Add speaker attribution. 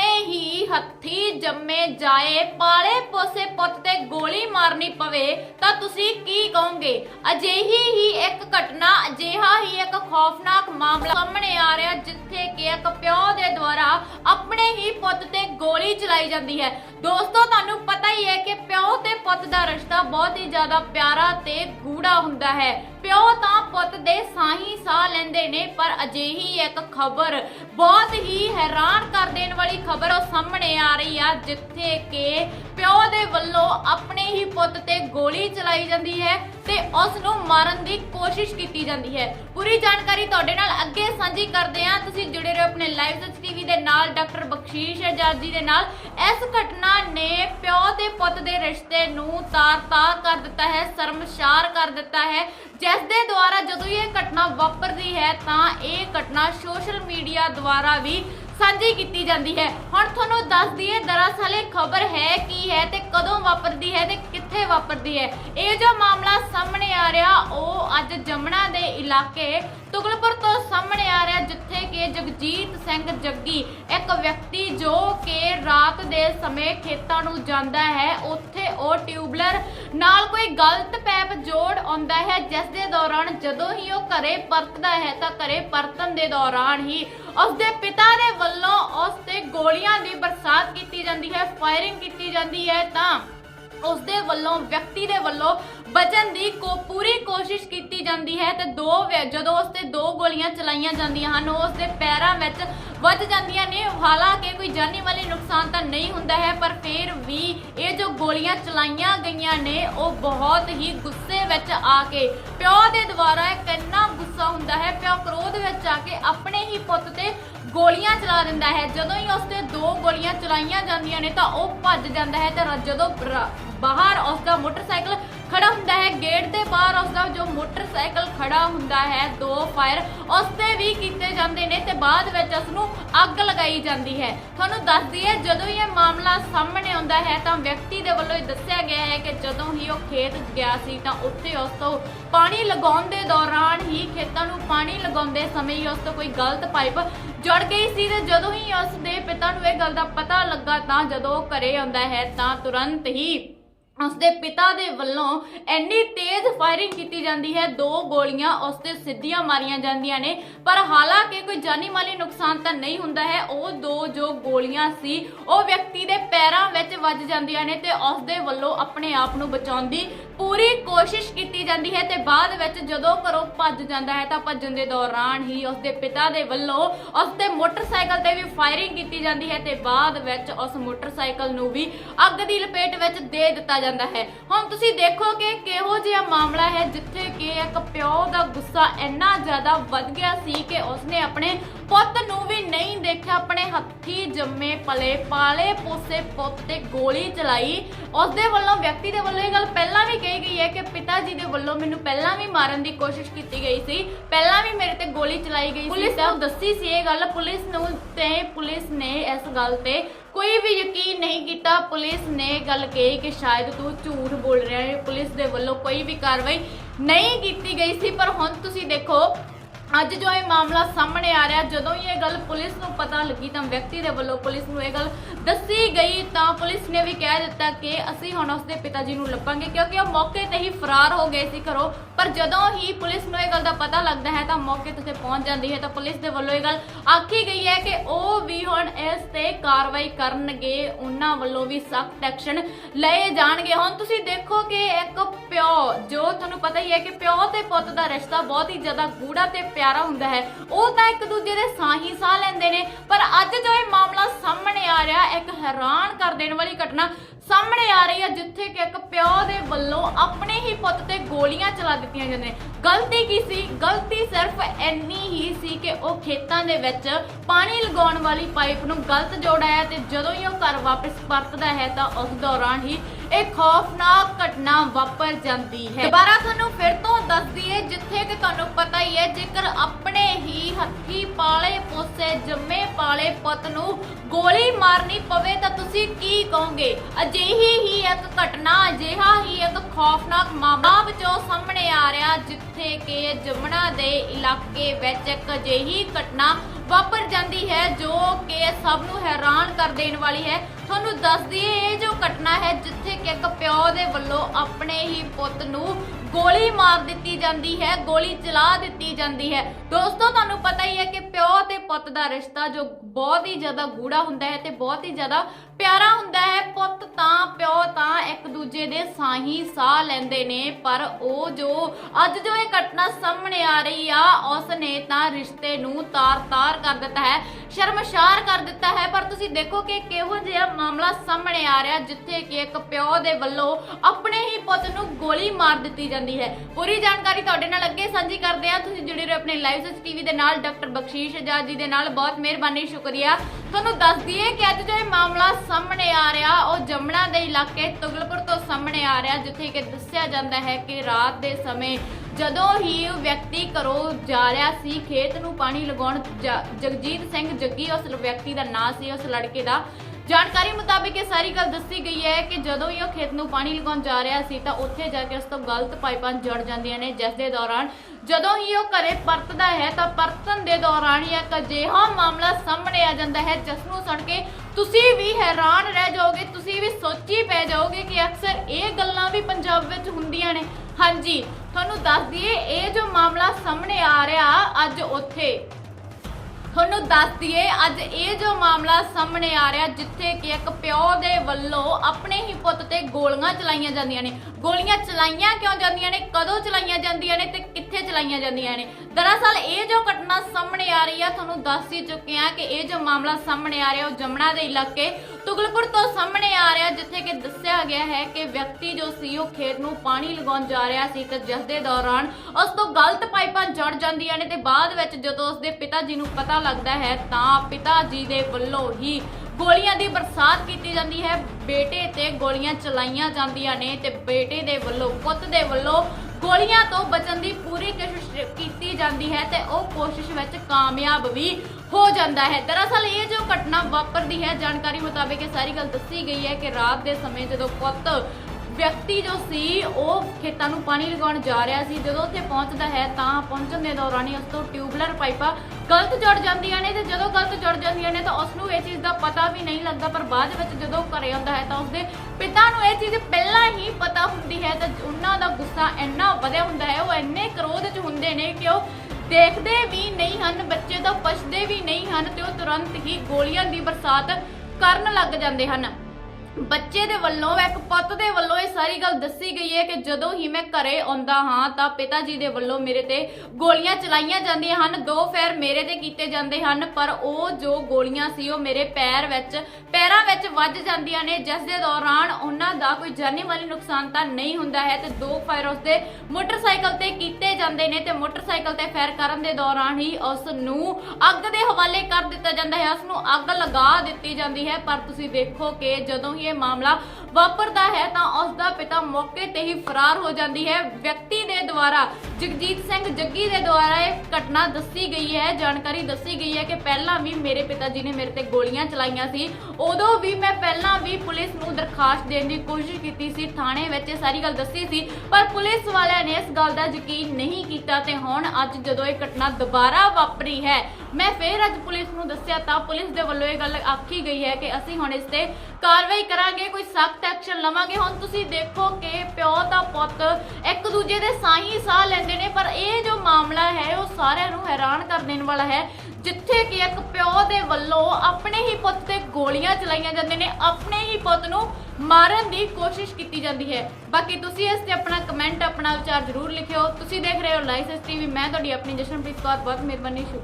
Speaker 1: ਆਪਣੇ ਹੀ ਹੱਥੀ ਜੰਮੇ ਜਾਏ, ਪਾਲੇ ਪੋਸੇ ਪੁੱਤ ਤੇ ਗੋਲੀ ਮਾਰਨੀ ਪਵੇ, ਤਾਂ ਤੁਸੀਂ ਕੀ ਕਹੋਗੇ? ਅਜਿਹੀ ਹੀ ਇੱਕ ਘਟਨਾ, ਅਜਿਹਾ ਹੀ ਇੱਕ ਖੌਫਨਾਕ ਮਾਮਲਾ ਸਾਹਮਣੇ ਆ ਰਿਹਾ, ਜਿੱਥੇ ਕਿ ਇੱਕ ਪਿਓ ਦੇ ਦੁਆਰਾ ਆਪਣੇ ਹੀ ਪੁੱਤ ਤੇ ਗੋਲੀ ਚਲਾਈ ਜਾਂਦੀ ਹੈ। ਦੋਸਤੋ, ਤੁਹਾਨੂੰ ਪਤਾ ਹੀ ਹੈ ਕਿ ਪਿਓ ਤੇ ਪੁੱਤ ਦਾ ਰਿਸ਼ਤਾ ਬਹੁਤ ਹੀ ਜ਼ਿਆਦਾ ਪਿਆਰਾ ਤੇ ਗੂੜਾ ਹੁੰਦਾ ਹੈ। ਪਿਓ ਤਾਂ ਪੁੱਤ ਦੇ ਸਾਹੀ ਸਾਹ ਲੈਂਦੇ ਨੇ, ਪਰ ਅਜਿਹੀ ਇੱਕ ਖਬਰ ਬਹੁਤ ਹੀ ਹੈਰਾਨ ਕਰ ਦੇਣ ਵਾਲੀ ਖਬਰ ਉਹ ਸਾਹਮਣੇ ਆ ਰਹੀ ਆ, ਜਿੱਥੇ ਕਿ ਪਿਓ ਦੇ ਵੱਲੋਂ ਆਪਣੇ ਹੀ ਪੁੱਤ ਤੇ ਗੋਲੀ ਚਲਾਈ ਜਾਂਦੀ ਹੈ ਤੇ ਉਸ ਨੂੰ ਮਾਰਨ ਦੀ ਕੋਸ਼ਿਸ਼ ਕੀਤੀ ਜਾਂਦੀ ਹੈ। ਪੂਰੀ ਜਾਣਕਾਰੀ ਤੁਹਾਡੇ ਨਾਲ ਅੱਗੇ ਸਾਂਝੀ ਕਰਦੇ ਹਾਂ। ਤੁਸੀਂ ਜੁੜੇ ਰਹੋ ਆਪਣੇ ਲਾਈਵ ਸੱਚ ਦੇ ਨਾਲ ਡਾਕਟਰ ਬਖਸ਼ੀਸ਼ ਆਜ਼ਾਦ ਜੀ ਦੇ ਨਾਲ ਇਸ ਘਟਨਾ ਨੇ ਪਿਓ ਤੇ ਪੁੱਤ ਦੇ ਰਿਸ਼ਤੇ ਨੂੰ ਤਾਰ-ਤਾਰ ਕਰ ਦਿੱਤਾ ਹੈ, ਸ਼ਰਮਸ਼ਾਰ ਕਰ ਦਿੱਤਾ ਹੈ। ਜਿਸ ਦੇ ਦੁਆਰਾ ਜਦੋਂ ਇਹ ਘਟਨਾ ਵਾਪਰਦੀ ਹੈ, ਤਾਂ ਇਹ ਘਟਨਾ ਸੋਸ਼ਲ ਮੀਡੀਆ ਦੁਆਰਾ ਵੀ ਸਾਂਝੀ ਕੀਤੀ ਜਾਂਦੀ ਹੈ। ਹੁਣ ਤੁਹਾਨੂੰ ਦੱਸ ਦਈਏ, ਦਰਅਸਲ ਇਹ ਖਬਰ ਹੈ ਕੀ ਹੈ ਤੇ ਕਦੋਂ ਵਾਪਰਦੀ ਹੈ ਤੇ ਕਿੱਥੇ ਵਾਪਰਦੀ ਹੈ। ਇਹ ਜੋ ਮਾਮਲਾ ਸਾਹਮਣੇ ਆ ਰਿਹਾ ਅੱਜ ਜਮਨਾ ਦੇ ਇਲਾਕੇ ਤੁਗਲਪੁਰ ਤੋਂ ਸਾਹਮਣੇ ਆ ਰਿਹਾ, ਜਿੱਥੇ ਕਿ ਜਗਜੀਤ ਸਿੰਘ ਜੱਗੀ ਇੱਕ ਵਿਅਕਤੀ ਜੋ ਕਿ ਰਾਤ ਦੇ ਸਮੇਂ ਖੇਤਾਂ ਨੂੰ ਜਾਂਦਾ ਹੈ, ਉੱਥੇ ਉਹ ਟਿਊਬਲਰ ਨਾਲ ਕੋਈ ਗਲਤ ਪੈਪ ਜੋੜ ਆਉਂਦਾ ਹੈ, ਜਿਸ ਦੇ ਦੌਰਾਨ ਜਦੋਂ ਹੀ ਉਹ ਘਰੇ ਪਰਤਦਾ ਹੈ, ਤਾਂ ਘਰੇ ਪਰਤਣ ਦੇ ਦੌਰਾਨ ਹੀ ਉਸ ਦੇ ਪਿਤਾ ਦੇ ਵੱਲੋਂ ਉਸ ਤੇ ਗੋਲੀਆਂ ਦੀ ਬਰਸਾਤ ਕੀਤੀ ਜਾਂਦੀ ਹੈ, ਫਾਇਰਿੰਗ ਕੀਤੀ ਜਾਂਦੀ ਹੈ, ਤਾਂ ਉਸ ਦੇ ਵੱਲੋਂ, ਵਿਅਕਤੀ ਦੇ ਵੱਲੋਂ ਬਚਣ ਦੀ ਕੋ ਪੂਰੀ ਕੋਸ਼ਿਸ਼ ਕੀਤੀ ਜਾਂਦੀ ਹੈ ਤੇ ਦੋ ਜਦੋਂ ਉਸ ਤੇ ਦੋ ਗੋਲੀਆਂ ਚਲਾਈਆਂ ਜਾਂਦੀਆਂ ਹਨ, ਉਸ ਦੇ ਪੈਰਾਂ ਵਿੱਚ ਵੱਜ ਜਾਂਦੀਆਂ ਨੇ। ਹਾਲਾਂਕਿ ਕੋਈ ਜਾਨੀ ਵਾਲੀ ਨੁਕਸਾਨ ਤਾਂ ਨਹੀਂ ਹੁੰਦਾ ਹੈ, ਪਰ ਫਿਰ ਵੀ ਇਹ ਜੋ ਗੋਲੀਆਂ ਚਲਾਈਆਂ ਗਈਆਂ ਨੇ, ਉਹ ਬਹੁਤ ਹੀ ਗੁੱਸੇ ਵਿੱਚ ਆ ਕੇ ਪਿਓ ਦੇ ਦੁਆਰਾ ਕਿੰਨਾ ਗੁੱਸਾ ਹੁੰਦਾ ਹੈ, ਪਿਓ ਕ੍ਰੋਧ ਵਿੱਚ ਆ ਕੇ ਆਪਣੇ ਹੀ ਪੁੱਤ ਤੇ ਗੋਲੀਆਂ ਚਲਾ ਦਿੰਦਾ ਹੈ। ਜਦੋਂ ਹੀ ਉਸ ਤੇ ਦੋ ਗੋਲੀਆਂ ਚਲਾਈਆਂ ਜਾਂਦੀਆਂ ਨੇ ਤਾਂ ਉਹ ਭੱਜ ਜਾਂਦਾ ਹੈ ਤੇ ਜਦੋਂ ਬਾਹਰ ਉਸ ਦਾ ਮੋਟਰਸਾਈਕਲ ਖੜਾ ਹੁੰਦਾ ਹੈ। ਗੇਟ ਦੇ ਬਾਹਰ ਉਸ ਦਾ ਜੋ ਮੋਟਰਸਾਈਕਲ ਖੜਾ ਹੁੰਦਾ ਹੈ, ਦੋ ਫਾਇਰ ਉਸ ਤੇ ਵੀ ਕੀਤੇ ਜਾਂਦੇ ਨੇ ਤੇ ਬਾਅਦ ਵਿੱਚ ਉਸ ਨੂੰ ਅੱਗ ਲਗਾਈ ਜਾਂਦੀ ਹੈ। ਤੁਹਾਨੂੰ ਦੱਸ ਦਈਏ, ਜਦੋਂ ਇਹ ਮਾਮਲਾ ਸਾਹਮਣੇ ਆਉਂਦਾ ਹੈ ਤਾਂ ਵਿਅਕਤੀ ਦੇ ਵੱਲੋਂ ਇਹ ਦੱਸਿਆ ਗਿਆ ਹੈ ਕਿ ਜਦੋਂ ਹੀ ਉਹ ਖੇਤ ਗਿਆ ਸੀ ਤਾਂ ਉੱਥੇ ਉਸ ਤੋਂ ਪਾਣੀ ਲਗਾਉਣ ਦੇ ਦੌਰਾਨ ਹੀ ਖੇਤਾਂ ਨੂੰ ਪਾਣੀ ਲਗਾਉਂਦੇ ਸਮੇਂ ਹੀ ਉਸ ਤੋਂ ਕੋਈ ਗਲਤ ਪਾਈਪ ਜੜ ਗਈ ਸੀ ਤੇ ਜਦੋਂ ਹੀ ਉਸ ਦੇ ਪਿਤਾ ਨੂੰ ਇਹ ਗੱਲ ਦਾ ਪਤਾ ਲੱਗਾ ਤਾਂ ਜਦੋਂ ਉਹ ਘਰੇ ਆਉਂਦਾ ਹੈ ਤਾਂ ਤੁਰੰਤ ਹੀ ਉਸਦੇ ਪਿਤਾ ਦੇ ਵੱਲੋਂ ਇੰਨੀ ਤੇਜ਼ ਫਾਇਰਿੰਗ ਕੀਤੀ ਜਾਂਦੀ ਹੈ, ਦੋ ਗੋਲੀਆਂ ਉਸ ਸਿੱਧੀਆਂ ਮਾਰੀਆਂ ਜਾਂਦੀਆਂ ਨੇ, ਪਰ ਹਾਲਾਂਕਿ ਕੋਈ ਜਾਨੀ ਮਾਲੀ ਨੁਕਸਾਨ ਤਾਂ ਨਹੀਂ ਹੁੰਦਾ ਹੈ, ਉਹ ਦੋ ਜੋ ਗੋਲੀਆਂ ਸੀ, ਉਹ ਵਿਅਕਤੀ ਦੇ ਪੈਰਾਂ ਵਿੱਚ ਵੱਜ ਜਾਂਦੀਆਂ ਨੇ ਤੇ ਉਸਦੇ ਵੱਲੋਂ ਆਪਣੇ ਆਪ ਨੂੰ ਬਚਾਉਣ ਦੀ ਪੂਰੀ ਕੋਸ਼ਿਸ਼ ਕੀਤੀ ਜਾਂਦੀ ਹੈ ਤੇ ਬਾਅਦ ਵਿੱਚ ਜਦੋਂ ਘਰੋਂ ਭੱਜ ਜਾਂਦਾ ਹੈ ਤਾਂ ਭੱਜਣ ਦੇ ਦੌਰਾਨ ਹੀ ਉਸ ਦੇ ਪਿਤਾ ਦੇ ਵੱਲੋਂ ਉਸ ਦੇ ਮੋਟਰਸਾਈਕਲ ਤੇ ਵੀ ਫਾਇਰਿੰਗ ਕੀਤੀ ਜਾਂਦੀ ਹੈ ਤੇ ਬਾਅਦ ਵਿੱਚ ਉਸ ਮੋਟਰਸਾਈਕਲ ਨੂੰ ਵੀ ਅੱਗ ਦੀ ਲਪੇਟ ਵਿੱਚ ਦੇ ਦਿੱਤਾ ਜਾਂਦਾ ਹੈ। ਹੁਣ ਤੁਸੀਂ ਦੇਖੋ ਕਿ ਕਿਹੋ ਜਿਹਾ ਮਾਮਲਾ ਹੈ ਜਿੱਥੇ ਕਿ ਇੱਕ ਪਿਓ ਦਾ ਗੁੱਸਾ ਇੰਨਾ ਜ਼ਿਆਦਾ ਵੱਧ ਗਿਆ ਸੀ ਕਿ ਉਸਨੇ ਆਪਣੇ ਪੁੱਤ ਨੂੰ ਵੀ ਨਹੀਂ ਦੇਖਿਆ ਆਪਣੇ ਹੱਥੀ ਜੰਮੇ ਪਲੇ ਪਾਲੇ ਪੋਸੇ ਪੁੱਤ ਤੇ ਗੋਲੀ ਚਲਾਈ। ਉਸ ਦੇ ਵੱਲੋਂ ਵਿਅਕਤੀ ਦੇ ਵੱਲੋਂ ਇਹ ਗੱਲ ਪਹਿਲਾਂ ਵੀ ਕਹੀ ਗਈ ਹੈ ਕਿ ਪਿਤਾ ਜੀ ਦੇ ਵੱਲੋਂ ਮੈਨੂੰ ਪਹਿਲਾਂ ਵੀ ਮਾਰਨ ਦੀ ਕੋਸ਼ਿਸ਼ ਕੀਤੀ ਗਈ ਸੀ। ਪਹਿਲਾਂ ਵੀ ਮੇਰੇ ਤੇ ਗੋਲੀ ਚਲਾਈ ਗਈ ਸੀ। ਪੁਲਿਸ ਨੂੰ ਦੱਸੀ ਸੀ ਇਹ ਗੱਲ। ਪੁਲਿਸ ਨੂੰ ਤੇ ਪੁਲਿਸ ਨੇ ਇਸ ਗੱਲ ਤੇ ਕੋਈ ਵੀ ਯਕੀਨ ਨਹੀਂ ਕੀਤਾ। ਪੁਲਿਸ ਨੇ ਗੱਲ ਕਹੀ ਕਿ ਸ਼ਾਇਦ ਤੂੰ ਝੂਠ ਬੋਲ ਰਿਹਾ ਹੈ। ਪੁਲਿਸ ਦੇ ਵੱਲੋਂ ਕੋਈ ਵੀ ਕਾਰਵਾਈ ਨਹੀਂ ਕੀਤੀ ਗਈ ਸੀ। ਪਰ ਹੁਣ ਤੁਸੀਂ ਦੇਖੋ ਅੱਜ ਜੋ ਇਹ ਮਾਮਲਾ ਸਾਹਮਣੇ ਆ ਰਿਹਾ, ਜਦੋਂ ਹੀ ਇਹ ਗੱਲ ਪੁਲਿਸ ਨੂੰ ਪਤਾ ਲੱਗੀ ਤਾਂ ਵਿਅਕਤੀ ਦੇ ਵੱਲੋਂ ਪੁਲਿਸ ਨੂੰ ਇਹ ਗੱਲ ਦੱਸੀ ਗਈ ਤਾਂ ਪੁਲਿਸ ਨੇ ਵੀ ਕਹਿ ਦਿੱਤਾ ਕਿ ਅਸੀਂ ਹੁਣ ਉਸਦੇ ਪਿਤਾ ਜੀ ਨੂੰ ਲੱਭਾਂਗੇ ਕਿਉਂਕਿ ਉਹ ਮੌਕੇ ਤੇ ਹੀ ਫਰਾਰ ਹੋ ਗਏ ਸੀ ਘਰੋਂ। ਪਰ ਜਦੋਂ ਹੀ ਪੁਲਿਸ ਨੂੰ ਇਹ ਗੱਲ ਦਾ ਪਤਾ ਲੱਗਦਾ ਹੈ ਤਾਂ ਮੌਕੇ ਤੇ ਪਹੁੰਚ ਜਾਂਦੀ ਹੈ ਤਾਂ ਪੁਲਿਸ ਦੇ ਵੱਲੋਂ ਇਹ ਗੱਲ ਆਖੀ ਗਈ ਹੈ ਕਿ ਉਹ ਵੀ ਹੁਣ ਇਸ ਤੇ ਕਾਰਵਾਈ ਕਰਨਗੇ, ਉਹਨਾਂ ਵੱਲੋਂ ਵੀ ਸਖਤ ਐਕਸ਼ਨ ਲਏ ਜਾਣਗੇ। ਹੁਣ ਤੁਸੀਂ ਦੇਖੋ ਕਿ ਇੱਕ ਪਿਓ, ਜੋ ਤੁਹਾਨੂੰ ਪਤਾ ਹੀ ਹੈ ਕਿ ਪਿਓ ਤੇ ਪੁੱਤ ਦਾ ਰਿਸ਼ਤਾ ਬਹੁਤ ਹੀ ਜ਼ਿਆਦਾ ਗੂੜਾ ਤੇ ਪਿਆਰਾ ਹੁੰਦਾ ਹੈ। ਉਹ ਤਾਂ ਇੱਕ ਦੂਜੇ ਦੇ ਸਾਹੀ ਸਾਹ ਲੈਂਦੇ ਨੇ, ਪਰ ਅੱਜ ਜੋ ਇਹ ਮਾਮਲਾ ਸਾਹਮਣੇ ਆ ਰਿਹਾ, ਇੱਕ ਹੈਰਾਨ ਕਰ ਦੇਣ ਵਾਲੀ ਘਟਨਾ ਸਾਹਮਣੇ ਆ ਰਹੀ ਹੈ, ਜਿੱਥੇ ਕਿ ਇੱਕ ਪਿਓ ਦੇ ਵੱਲੋਂ ਆਪਣੇ ਹੀ ਪੁੱਤ ਤੇ ਗੋਲੀਆਂ ਚਲਾ ਦਿੱਤੀਆਂ ਜਾਂਦੀਆਂ ਗਲਤੀ ਕੀ ਸੀ? ਗਲਤੀ ਸਿਰਫ ਇੰਨੀ ਹੀ ਸੀ ਕਿ ਉਹ ਖੇਤਾਂ ਦੇ ਵਿੱਚ ਪਾਣੀ ਲਗਾਉਣ ਵਾਲੀ ਪਾਈਪ ਨੂੰ ਗਲਤ ਜੋੜਾਇਆ ਤੇ ਜਦੋਂ ਹੀ ਉਹ ਘਰ ਵਾਪਸ ਪਰਤਦਾ ਹੈ ਤਾਂ ਉਸ ਦੌਰਾਨ ਹੀ ਇਹ ਖੌਫਨਾਕ ਘਟਨਾ ਵਾਪਰ ਜਾਂਦੀ ਹੈ। ਦੁਬਾਰਾ ਤੁਹਾਨੂੰ ਫਿਰ ਤੋਂ ਦੱਸ ਦਈਏ, ਜਿੱਥੇ ਕਿ ਤੁਹਾਨੂੰ ਪਤਾ ਹੀ ਹੈ, ਜੇਕਰ ਆਪਣੇ ਹੀ ਹੱਥੀ ਪਾਲੇ ਪੋਸੇ ਜੰਮੇ ਪਾਲੇ ਪੁੱਤ ਨੂੰ ਗੋਲੀ ਮਾਰਨੀ ਪਵੇ ਤਾਂ ਤੁਸੀਂ ਕੀ ਕਹੋਗੇ? ਅਜਿਹੀ ਹੀ ਇੱਕ ਘਟਨਾ, ਅਜਿਹਾ ਹੀ ਇੱਕ ਖੌਫਨਾਕ ਮਾਮਲਾ ਵਿੱਚੋਂ ਸਾਹਮਣੇ ਰਿਹਾ ਜਿੱਥੇ ਕਿ ਜਮਨਾ ਦੇ ਇਲਾਕੇ ਵਿੱਚ ਇੱਕ ਅਜਿਹੀ ਘਟਨਾ ਵਾਪਰ ਜਾਂਦੀ ਹੈ ਜੋ ਕਿ ਸਭ ਨੂੰ ਹੈਰਾਨ ਕਰ ਦੇਣ ਵਾਲੀ ਹੈ। ਤੁਹਾਨੂੰ ਦੱਸ ਦਈਏ, ਇਹ ਜੋ ਘਟਨਾ ਹੈ, ਜਿੱਥੇ ਕਿ ਇੱਕ ਪਿਓ ਦੇ ਵੱਲੋਂ ਆਪਣੇ ਹੀ ਪੁੱਤ ਨੂੰ ਗੋਲੀ ਮਾਰ ਦਿੱਤੀ ਜਾਂਦੀ ਹੈ, ਗੋਲੀ ਚਲਾ ਦਿੱਤੀ ਜਾਂਦੀ ਹੈ। ਦੋਸਤੋ, ਤੁਹਾਨੂੰ ਪਤਾ ਹੀ ਹੈ ਕਿ ਪਿਓ ਤੇ ਪੁੱਤ ਦਾ ਰਿਸ਼ਤਾ ਜੋ ਬਹੁਤ ਹੀ ਜ਼ਿਆਦਾ ਗੂੜਾ ਹੁੰਦਾ ਹੈ ਤੇ ਬਹੁਤ ਹੀ ਜ਼ਿਆਦਾ ਪਿਆਰਾ ਹੁੰਦਾ ਹੈ। ਪੁੱਤ ਤਾਂ ਪਿਓ ਤਾਂ ਇੱਕ ਦੂਜੇ ਦੇ ਸਾਹੀ ਸਾਹ ਲੈਂਦੇ ਨੇ, ਪਰ ਉਹ ਜੋ ਅੱਜ ਜੋ ਇਹ ਘਟਨਾ ਸਾਹਮਣੇ ਆ ਰਹੀ ਆ ਉਸ ਨੇ ਤਾਂ ਰਿਸ਼ਤੇ ਨੂੰ ਤਾਰ-ਤਾਰ ਕਰ ਦਿੱਤਾ ਹੈ। ਸ਼ਰਮਸ਼ਾਰ ਕਰ ਦਿੱਤਾ ਹੈ, ਪਰ ਤੁਸੀਂ ਦੇਖੋ ਕਿ ਕਿਹੋ ਜਿਹਾ ਮਾਮਲਾ ਸਾਹਮਣੇ ਆ ਰਿਹਾ, ਜਿੱਥੇ ਕਿ ਇੱਕ ਪਿਓ ਦੇ ਵੱਲੋਂ ਆਪਣੇ ਹੀ ਪੁੱਤ ਨੂੰ ਗੋਲੀ ਮਾਰ ਦਿੱਤੀ ਜਾਂਦੀ ਹੈ। ਪੂਰੀ ਜਾਣਕਾਰੀ ਤੁਹਾਡੇ ਨਾਲ ਅੱਗੇ ਸਾਂਝੀ ਕਰਦੇ ਆ ਤੁਸੀਂ ਜੁੜੇ ਰਹੋ ਆਪਣੇ ਲਾਈਵ ਸੱਚ ਟੀਵੀ ਦੇ ਨਾਲ ਡਾਕਟਰ ਬਖਸ਼ੀਸ਼ ਆਜ਼ਾਦ ਜੀ ਦੇ ਨਾਲ। ਬਹੁਤ ਮਿਹਰਬਾਨੀ, ਸ਼ੁਕਰੀਆ। ਤੁਹਾਨੂੰ ਦੱਸ ਦਈਏ ਕਿ ਅੱਜ ਜੋ ਇਹ ਮਾਮਲਾ ਸਾਹਮਣੇ ਆ ਰਿਹਾ, ਉਹ ਜਮਨਾ ਦੇ ਇਲਾਕੇ ਤੁਗਲਪੁਰ ਤੋਂ ਸਾਹਮਣੇ ਆ ਰਿਹਾ, ਜਿੱਥੇ ਕਿ ਦੱਸਿਆ ਜਾਂਦਾ ਹੈ ਕਿ ਰਾਤ ਦੇ ਸਮੇਂ ਜਦੋਂ ਹੀ ਵਿਅਕਤੀ ਘਰੋਂ ਜਾ ਰਿਹਾ ਸੀ, ਖੇਤ ਨੂੰ ਪਾਣੀ ਲਗਾਉਣ ਜਗਜੀਤ ਸਿੰਘ ਜੱਗੀ, ਉਸ ਵਿਅਕਤੀ ਦਾ ਨਾਂ ਸੀ, ਉਸ ਲੜਕੇ ਦਾ। ਜਾਣਕਾਰੀ ਮੁਤਾਬਿਕ ਇਹ ਸਾਰੀ ਗੱਲ ਦੱਸੀ ਗਈ ਹੈ ਕਿ ਜਦੋਂ ਹੀ ਉਹ ਖੇਤ ਨੂੰ ਪਾਣੀ ਲਗਾਉਣ ਜਾ ਰਿਹਾ ਸੀ, ਤਾਂ ਉੱਥੇ ਜਾ ਕੇ ਉਸ ਤੋਂ ਗਲਤ ਪਾਈਪਾਂ ਜੜ ਜਾਂਦੀਆਂ ਨੇ, ਜਿਸ ਦੇ ਦੌਰਾਨ ਜਦੋਂ ਹੀ ਉਹ ਘਰੇ ਪਰਤਦਾ ਹੈ, ਤਾਂ ਪਰਤਣ ਦੇ ਦੌਰਾਨ ਹੀ ਇੱਕ ਅਜਿਹਾ ਮਾਮਲਾ ਸਾਹਮਣੇ ਆ ਜਾਂਦਾ ਹੈ, ਜਿਸ ਨੂੰ ਸੁਣ ਕੇ ਤੁਸੀਂ ਵੀ ਹੈਰਾਨ ਰਹਿ ਜਾਓਗੇ, ਤੁਸੀਂ ਵੀ ਸੋਚੀ ਪੈ ਜਾਓਗੇ ਕਿ ਅਕਸਰ ਇਹ ਗੱਲਾਂ ਵੀ ਪੰਜਾਬ ਵਿੱਚ ਹੁੰਦੀਆਂ ਨੇ। ਹਾਂਜੀ, ਤੁਹਾਨੂੰ ਦੱਸ ਦਈਏ, ਇਹ ਜੋ ਮਾਮਲਾ ਸਾਹਮਣੇ ਆ ਰਿਹਾ ਅੱਜ ਉੱਥੇ। ਤੁਹਾਨੂੰ ਦੱਸ ਦਈਏ, ਅੱਜ ਇਹ ਜੋ ਮਾਮਲਾ ਸਾਹਮਣੇ ਆ ਰਿਹਾ, ਜਿੱਥੇ ਕਿ ਇੱਕ ਪਿਓ ਦੇ ਵੱਲੋਂ ਆਪਣੇ ਹੀ ਪੁੱਤ ਤੇ ਗੋਲੀਆਂ ਚਲਾਈਆਂ ਜਾਂਦੀਆਂ ਨੇ। ਗੋਲੀਆਂ ਚਲਾਈਆਂ ਕਿਉਂ ਜਾਂਦੀਆਂ ਨੇ? ਕਦੋਂ ਚਲਾਈਆਂ ਜਾਂਦੀਆਂ ਨੇ? ਤੇ ਕਿੱਥੇ ਚਲਾਈਆਂ ਜਾਂਦੀਆਂ ਨੇ? ਦਰਅਸਲ ਇਹ ਜੋ ਘਟਨਾ ਸਾਹਮਣੇ ਆ ਰਹੀ ਆ, ਤੁਹਾਨੂੰ ਦੱਸ ਹੀ ਚੁੱਕੇ ਆ ਕਿ ਇਹ ਜੋ ਮਾਮਲਾ ਸਾਹਮਣੇ ਆ ਰਿਹਾ, ਉਹ ਜਮਨਾ ਦੇ ਇਲਾਕੇ ਤੁਗਲਪੁਰ ਤੋਂ ਸਾਹਮਣੇ ਆ ਰਿਹਾ, ਜਿੱਥੇ ਕਿ ਦੱਸਿਆ ਗਿਆ ਹੈ ਕਿ ਵਿਅਕਤੀ ਜੋ ਸੀ, ਉਹ ਖੇਤ ਨੂੰ ਪਾਣੀ ਲਗਾਉਣ ਜਾ ਰਿਹਾ ਸੀ ਤੇ ਜਿਸ ਦੇ ਦੌਰਾਨ ਉਸ ਤੋਂ ਗਲਤ ਪਾਈਪਾਂ ਜੜ ਜਾਂਦੀਆਂ ਨੇ ਤੇ ਬਾਅਦ ਵਿੱਚ ਜਦੋਂ ਉਸਦੇ ਪਿਤਾ ਜੀ ਨੂੰ ਪਤਾ ਲੱਗਦਾ ਹੈ, ਤਾਂ ਪਿਤਾ ਜੀ ਦੇ ਵੱਲੋਂ ਹੀ ਗੋਲੀਆਂ ਦੀ ਬਰਸਾਤ ਕੀਤੀ ਜਾਂਦੀ ਹੈ। ਬੇਟੇ ਤੇ ਗੋਲੀਆਂ ਚਲਾਈਆਂ ਜਾਂਦੀਆਂ ਨੇ ਤੇ ਬੇਟੇ ਦੇ ਵੱਲੋਂ, ਪੁੱਤ ਦੇ ਵੱਲੋਂ ਗੋਲੀਆਂ ਤੋਂ ਬਚਣ ਦੀ ਪੂਰੀ ਕੋਸ਼ਿਸ਼ ਕੀਤੀ ਜਾਂਦੀ ਹੈ ਤੇ ਉਹ ਕੋਸ਼ਿਸ਼ ਵਿੱਚ ਕਾਮਯਾਬ ਵੀ ਹੋ ਜਾਂਦਾ ਹੈ। ਦਰਅਸਲ ਇਹ ਜੋ ਘਟਨਾ ਵਾਪਰਦੀ ਹੈ, ਜਾਣਕਾਰੀ ਮੁਤਾਬਿਕ ਇਹ ਸਾਰੀ ਗੱਲ ਦੱਸੀ ਗਈ ਹੈ ਕਿ ਰਾਤ ਦੇ ਸਮੇਂ ਜਦੋਂ ਪੁੱਤ ਵਿਅਕਤੀ ਜੋ ਸੀ, ਉਹ ਖੇਤਾਂ ਨੂੰ ਪਾਣੀ ਲਗਾਉਣ ਜਾ ਰਿਹਾ ਸੀ। ਜਦੋਂ ਉੱਥੇ ਪਹੁੰਚਦਾ ਹੈ ਤਾਂ ਪਹੁੰਚਣ ਦੇ ਦੌਰਾਨ ਹੀ ਉਸ ਤੋਂ ਟਿਊਬਲਰ ਪਾਈਪਾਂ ਗਲਤ ਜੁੜ ਜਾਂਦੀਆਂ ਨੇ ਤੇ ਜਦੋਂ ਗਲਤ ਜਾਂਦੀਆਂ ਨੇ ਤਾਂ ਉਸ ਨੂੰ ਇਹ ਚੀਜ਼ ਦਾ ਪਤਾ ਵੀ ਨਹੀਂ ਲੱਗਦਾ, ਪਰ ਬਾਅਦ ਵਿੱਚ ਜਦੋਂ ਘਰੇ ਆਉਂਦਾ ਹੈ ਤਾਂ ਉਸਦੇ ਪਿਤਾ ਨੂੰ ਇਹ ਚੀਜ਼ ਪਹਿਲਾਂ ਹੀ ਪਤਾ ਹੁੰਦੀ ਹੈ ਤਾਂ ਉਹਨਾਂ ਦਾ ਗੁੱਸਾ ਇੰਨਾ ਵਧਿਆ ਹੁੰਦਾ ਹੈ, ਉਹ ਇੰਨੇ ਕ੍ਰੋਧ 'ਚ ਹੁੰਦੇ ਨੇ ਕਿ ਉਹ ਦੇਖਦੇ ਵੀ ਨਹੀਂ ਹਨ, ਬੱਚੇ ਤੋਂ ਪਛਦੇ ਵੀ ਨਹੀਂ ਹਨ ਤੇ ਉਹ ਤੁਰੰਤ ਹੀ ਗੋਲੀਆਂ ਦੀ ਬਰਸਾਤ ਕਰਨ ਲੱਗ ਜਾਂਦੇ ਹਨ। ਬੱਚੇ ਦੇ ਵੱਲੋਂ, ਇੱਕ ਪੁੱਤ ਦੇ ਵੱਲੋਂ ਇਹ ਸਾਰੀ ਗੱਲ ਦੱਸੀ ਗਈ ਹੈ ਕਿ ਜਦੋਂ ਹੀ ਮੈਂ ਘਰੇ ਆਉਂਦਾ ਹਾਂ ਤਾਂ ਪਿਤਾ ਜੀ ਦੇ ਵੱਲੋਂ ਮੇਰੇ ਤੇ ਗੋਲੀਆਂ ਚਲਾਈਆਂ ਜਾਂਦੀਆਂ ਹਨ। ਦੋ ਫੇਰ ਮੇਰੇ ਤੇ ਕੀਤੇ ਜਾਂਦੇ ਹਨ, ਪਰ ਉਹ ਜੋ ਗੋਲੀਆਂ ਸੀ ਉਹ ਮੇਰੇ ਪੈਰ ਵਿੱਚ, ਪੈਰਾਂ ਵਿੱਚ ਵੱਜ ਜਾਂਦੀਆਂ ਨੇ। ਜਿਸ ਦੇ ਦੌਰਾਨ ਉਹਨਾਂ ਦਾ ਕੋਈ ਜਾਨੀ ਮਾਲੀ ਨੁਕਸਾਨ ਤਾਂ ਨਹੀਂ ਹੁੰਦਾ ਹੈ ਤੇ ਦੋ ਫਾਇਰ ਉਸਦੇ ਮੋਟਰਸਾਈਕਲ ਤੇ ਕੀਤੇ ਜਾਂਦੇ ਨੇ ਤੇ ਮੋਟਰਸਾਈਕਲ ਤੇ ਫਾਇਰ ਕਰਨ ਦੇ ਦੌਰਾਨ ਹੀ ਉਸ ਨੂੰ ਅੱਗ ਦੇ ਹਵਾਲੇ ਕਰ ਦਿੱਤਾ ਜਾਂਦਾ ਹੈ। ਉਸ ਨੂੰ ਅੱਗ ਲਗਾ ਦਿੱਤੀ ਜਾਂਦੀ ਹੈ। ਪਰ ਤੁਸੀਂ ਦੇਖੋ ਕਿ ਜਦੋਂ ਹੀ ਇਹ ਮਾਮਲਾ ਵਾਪਰਦਾ ਹੈ, ਤਾਂ ਉਸ ਦਾ ਪਿਤਾ ਮੌਕੇ ਤੇ ਹੀ ਫਰਾਰ ਹੋ ਜਾਂਦੀ ਹੈ। ਵਿਅਕਤੀ ਦੇ ਦੁਆਰਾ, ਜਗਜੀਤ ਸਿੰਘ ਜੱਗੀ ਦੇ ਦੁਆਰਾ ਇਹ ਘਟਨਾ ਦੱਸੀ ਗਈ ਹੈ। ਜਾਣਕਾਰੀ ਦੱਸੀ ਗਈ ਹੈ ਕਿ ਪਹਿਲਾਂ ਵੀ ਮੇਰੇ ਪਿਤਾ ਜੀ ਨੇ ਮੇਰੇ ਤੇ ਗੋਲੀਆਂ ਚਲਾਈਆਂ ਸੀ। ਉਦੋਂ ਵੀ ਮੈਂ ਪਹਿਲਾਂ ਵੀ ਪੁਲਿਸ ਨੂੰ ਦਰਖਾਸਤ ਦੇਣ ਦੀ ਕੋਸ਼ਿਸ਼ ਕੀਤੀ ਸੀ, ਥਾਣੇ ਵਿੱਚ ਇਹ ਸਾਰੀ ਗੱਲ ਦੱਸੀ ਸੀ। ਪਰ ਪੁਲਿਸ ਵਾਲਿਆਂ ਨੇ ਇਸ ਗੱਲ ਦਾ ਯਕੀਨ ਨਹੀਂ ਕੀਤਾ ਤੇ ਹੁਣ ਅੱਜ ਜਦੋਂ ਇਹ ਘਟਨਾ ਦੁਬਾਰਾ ਵਾਪਰੀ ਹੈ, ਮੈਂ ਫੇਰ ਅੱਜ ਪੁਲਿਸ ਨੂੰ ਦੱਸਿਆ ਤਾਂ ਪੁਲਿਸ ਦੇ ਵੱਲੋਂ ਇਹ ਗੱਲ ਆਖੀ ਗਈ ਹੈ ਕਿ ਅਸੀਂ ਹੁਣ ਇਸ ਤੇ ਕਾਰਵਾਈ ਕਰਾਂਗੇ, ਕੋਈ ਸਖਤ ਐਕਸ਼ਨ ਲਵਾਂਗੇ। ਹੁਣ ਤੁਸੀਂ ਦੇਖੋ ਕਿ ਪਿਓ ਦਾ ਪੁੱਤ ਇੱਕ ਦੂਜੇ ਦੇ ਸਾਹੀ ਸਾਹ ਲੈਂਦੇ ਨੇ, ਪਰ ਇਹ ਜੋ ਮਾਮਲਾ ਸਾਰਿਆਂ ਨੂੰ ਹੈਰਾਨ ਕਰ ਦੇਣ ਵਾਲਾ ਹੈ, ਜਿੱਥੇ ਕਿ ਇੱਕ ਪਿਓ ਦੇ ਵੱਲੋਂ ਆਪਣੇ ਹੀ ਪੁੱਤ ਤੇ ਗੋਲੀਆਂ ਚਲਾਈਆਂ ਜਾਂਦੀਆਂ ਨੇ, ਆਪਣੇ ਹੀ ਪੁੱਤ ਨੂੰ ਮਾਰਨ ਦੀ ਕੋਸ਼ਿਸ਼ ਕੀਤੀ ਜਾਂਦੀ ਹੈ। ਬਾਕੀ ਤੁਸੀਂ ਇਸ ਤੇ ਆਪਣਾ ਕਮੈਂਟ ਆਪਣਾ ਵਿਚਾਰ ਜ਼ਰੂਰ ਲਿਖਿਓ। ਤੁਸੀਂ ਦੇਖ ਰਹੇ ਹੋ ਲਾਈਵ ਲਾਈਸੈਂਸ ਟੀਵੀ ਮੈਂ ਤੁਹਾਡੀ ਆਪਣੀ ਜਸ਼ਨਪ੍ਰੀਤ ਕੌਰ, ਬਹੁਤ ਮਿਹਰਬਾਨੀ